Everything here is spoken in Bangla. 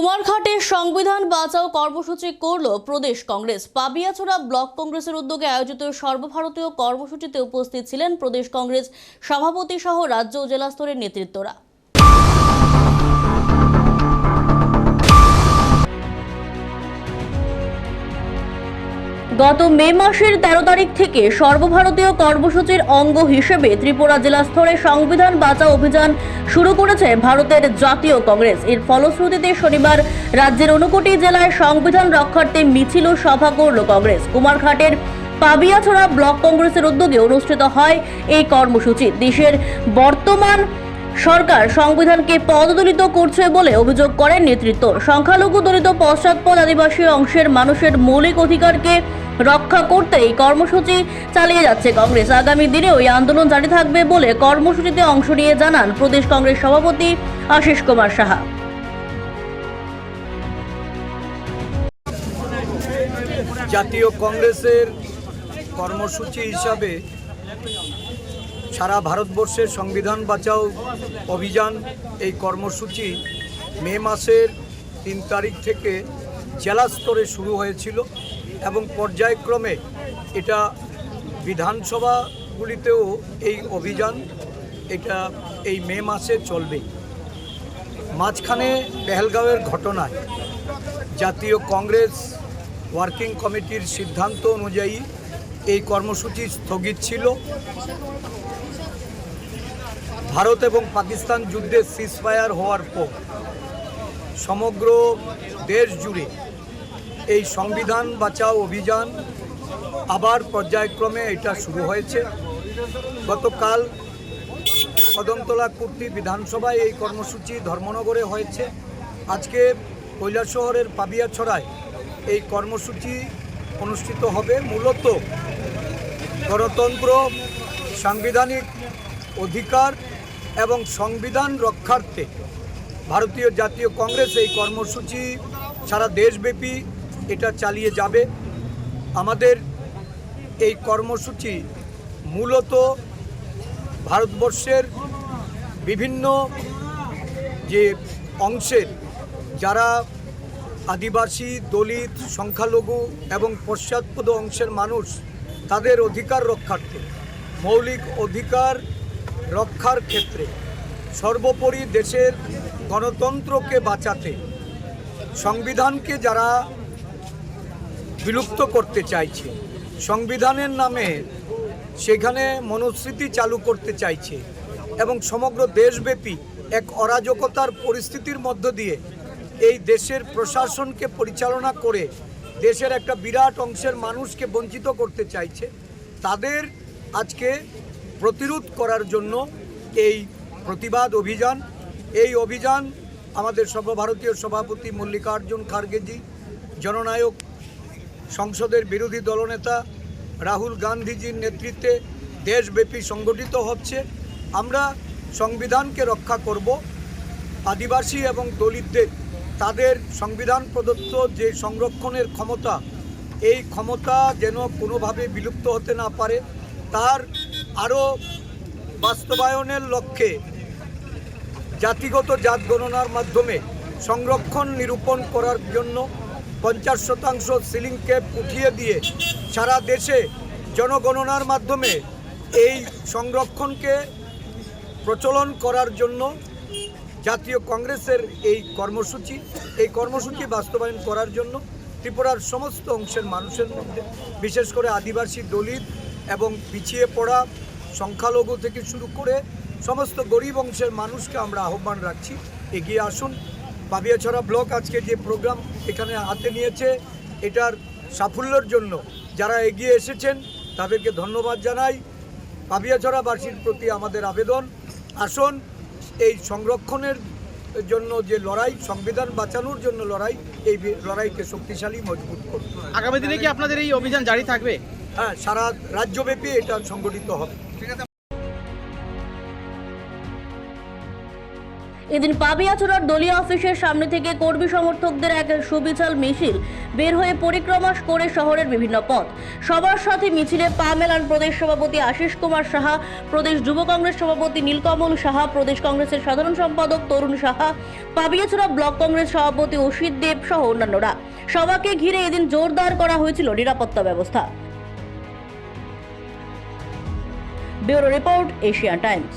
কুমারঘাটে সংবিধান বাঁচাও কর্মসূচি করল প্রদেশ কংগ্রেস। পাবিয়াছড়া ব্লক কংগ্রেসের উদ্যোগে আয়োজিত সর্বভারতীয় কর্মসূচিতে উপস্থিত ছিলেন প্রদেশ কংগ্রেস সভাপতি সহ রাজ্য ও জেলা স্তরের নেতৃত্বরা। গত মে মাসের তেরো তারিখ থেকে সর্বভারতীয় কর্মসূচির অঙ্গ হিসেবে ত্রিপুরা জেলা স্তরে সংবিধান বাঁচা অভিযান শুরু করেছে ভারতের জাতীয় কংগ্রেস। এর ফলশ্রুতিতে শনিবার রাজ্যের ঊনকোটি জেলায় সংবিধান রক্ষার্থে মিছিল ও সভা করল কংগ্রেস। কুমারঘাটের পাবিয়াছড়া ব্লক কংগ্রেসের উদ্যোগে অনুষ্ঠিত হয় এই কর্মসূচি। দেশের বর্তমান সরকার সংবিধানকে পদদলিত করছে বলে অভিযোগ করেন নেতৃত্ব। সংখ্যালঘু দলিত পশ্চাৎপদ আদিবাসী অংশের মানুষের মৌলিক অধিকারকে রক্ষা করতে এই কর্মসূচি চালিয়ে যাচ্ছে কংগ্রেস। আগামী দিনেও এই আন্দোলন জারি থাকবে বলে কর্মসূচিতে অংশ নিয়ে জানান প্রদেশ কংগ্রেস সভাপতি আশিস কুমার সাহা। জাতীয় কংগ্রেসের কর্মসূচি হিসাবে সারা ভারতবর্ষের সংবিধান বাঁচাও অভিযান, এই কর্মসূচি মে মাসের তিন তারিখ থেকে জেলা স্তরে শুরু হয়েছিল। এবং পর্যায়ক্রমে এটা বিধানসভাগুলিতেও এই অভিযান এটা এই মে মাসে চলবে। মাঝখানে পেহেলগাঁওয়ের ঘটনায় জাতীয় কংগ্রেস ওয়ার্কিং কমিটির সিদ্ধান্ত অনুযায়ী এই কর্মসূচি স্থগিত ছিল। ভারত এবং পাকিস্তান যুদ্ধে সিজফায়ার হওয়ার পর সমগ্র দেশ জুড়ে এই সংবিধান বাঁচাও অভিযান আবার পর্যায়ক্রমে এটা শুরু হয়েছে। গতকাল কদমতলা কুর্তি বিধানসভায় এই কর্মসূচি ধর্মনগরে হয়েছে। আজকে কৈলাসহরের পাবিয়াছড়ায় এই কর্মসূচি অনুষ্ঠিত হবে। মূলত গণতন্ত্র, সাংবিধানিক অধিকার এবং সংবিধান রক্ষার্থে ভারতীয় জাতীয় কংগ্রেস এই কর্মসূচি সারা দেশব্যাপী এটা চালিয়ে যাবে। আমাদের এই কর্মসূচি মূলত ভারতবর্ষের বিভিন্ন যে অংশের যারা আদিবাসী, দলিত, সংখ্যালঘু এবং পশ্চাৎপদ অংশের মানুষ, তাদের অধিকার রক্ষার্থে, মৌলিক অধিকার রক্ষার ক্ষেত্রে সর্বোপরি দেশের গণতন্ত্রকে বাঁচাতে, সংবিধানকে যারা বিলুপ্ত করতে চাইছে। সংবিধানের নামে সেখানে মনুস্মৃতি চালু করতে চাইছে এবং সমগ্র দেশব্যাপী এক অরাজকতার পরিস্থিতির মধ্য দিয়ে এই দেশের প্রশাসনকে পরিচালনা করে দেশের একটা বিরাট অংশের মানুষকে বঞ্চিত করতে চাইছে। তাদের আজকে প্রতিরোধ করার জন্য এই প্রতিবাদ অভিযান, এই অভিযান আমাদের সর্বভারতীয় সভাপতি মল্লিকার্জুন খার্গেজি, জননায়ক সংসদের বিরোধী দলনেতা রাহুল গান্ধীজির নেতৃত্বে দেশব্যাপী সংগঠিত হচ্ছে। আমরা সংবিধানকে রক্ষা করব। আদিবাসী এবং দলিতদের তাদের সংবিধান প্রদত্ত যে সংরক্ষণের ক্ষমতা, এই ক্ষমতা যেন কোনোভাবে বিলুপ্ত হতে না পারে, তার আরও বাস্তবায়নের লক্ষ্যে জাতিগত জাত গণনার মাধ্যমে সংরক্ষণ নিরূপণ করার জন্য পঞ্চাশ শতাংশ সিলিং ক্যাপ উঠিয়ে দিয়ে সারা দেশে জনগণনার মাধ্যমে এই সংরক্ষণকে প্রচলন করার জন্য জাতীয় কংগ্রেসের এই কর্মসূচি এই কর্মসূচি বাস্তবায়ন করার জন্য ত্রিপুরার সমস্ত অংশের মানুষের মধ্যে, বিশেষ করে আদিবাসী দলিত এবং পিছিয়ে পড়া সংখ্যালঘু থেকে শুরু করে সমস্ত গরিব অংশের মানুষকে আমরা আহ্বান রাখছি। এগিয়ে আসুন পাবিয়াছড়া ব্লক আজকে যে প্রোগ্রাম এখানে হাতে নিয়েছে এটার সাফল্যের জন্য যারা এগিয়ে এসেছেন তাদেরকে ধন্যবাদ জানাই। পাবিয়াছড়াবাসীর প্রতি আমাদের আবেদন। আসুন এই সংরক্ষণের জন্য যে লড়াই সংবিধান বাঁচানোর জন্য লড়াই এই লড়াইকে শক্তিশালী মজবুত করুন। আগামী দিনে কি আপনাদের এই অভিযান জারি থাকবে? হ্যাঁ সারা রাজ্যব্যাপী এটা সংগঠিত হবে। এদিন পাবিয়াচড়ার দলীয় অফিসের সামনে থেকে কর্মী সমর্থকদের এক সুবিশাল মিছিল বের হয়ে পরিক্রমা করে শহরের বিভিন্ন পথ। সবার সাথে মিছিলে পা মেলান প্রদেশ সভাপতি আশিস কুমার সাহা, প্রদেশ যুব কংগ্রেস সভাপতি নীলকমল সাহা, প্রদেশ কংগ্রেসের সাধারণ সম্পাদক তরুণ সাহা পাবিয়াচড়া ব্লক কংগ্রেস সভাপতি অসিত দেব সহ অন্যান্যরা। সভাকে ঘিরে এদিন জোরদার করা হয়েছিল নিরাপত্তা ব্যবস্থা। Bureau report Asia Times.